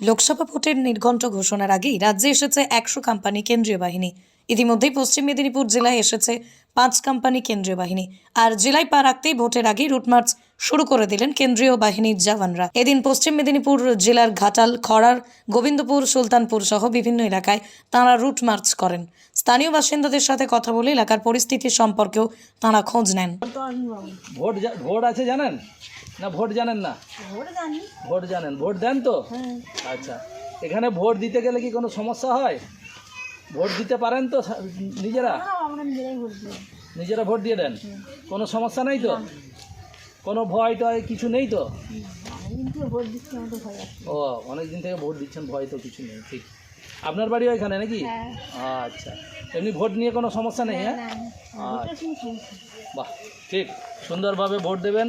লোকসভা ভোটের নির্ঘণ্ট ঘোষণার আগেই রাজ্যে এসেছে একশো কোম্পানি কেন্দ্রীয় বাহিনী। ইতিমধ্যেই পশ্চিম মেদিনীপুর জেলায় এসেছে পাঁচ কোম্পানি কেন্দ্রীয় বাহিনী আর জেলায় পা রাখতেই ভোটের আগেই রুটমার্চ শুরু করে দিলেন কেন্দ্রীয় বাহিনীর জওয়ানরা। এদিন পশ্চিম মেদিনীপুর জেলার ঘাটাল, খড়ার, গোবিন্দপুর, সুলতানপুর সহ বিভিন্ন এলাকায় তাঁরা রুট মার্চ করেন। স্থানীয় বাসিন্দাদের সাথে কথা বলে এলাকার পরিস্থিতি সম্পর্কেও তাঁরা খোঁজ নেন। ভোট ভোট আছে জানেন? না ভোট জানেন না? ভোট জানি। ভোট জানেন। ভোট দেন তো? হ্যাঁ। আচ্ছা। এখানে ভোট দিতে গেলে কি কোনো সমস্যা হয়? ভোট দিতে পারেন তো নিজেরা? নিজেরা ভোট দিয়ে দেন? কোনো সমস্যা নেই তো? কোনো ভয় টয় কিছু নেই তো? ও অনেক দিন থেকে ভোট দিচ্ছেন ভয় তো কিছু নেই ঠিক। আপনার বাড়িও এখানে নাকি? হ্যাঁ। আচ্ছা। এমনি ভোট নিয়ে কোনো সমস্যা নেই হ্যাঁ? নেই। বাহ ঠিক। সুন্দরভাবে ভোট দেবেন।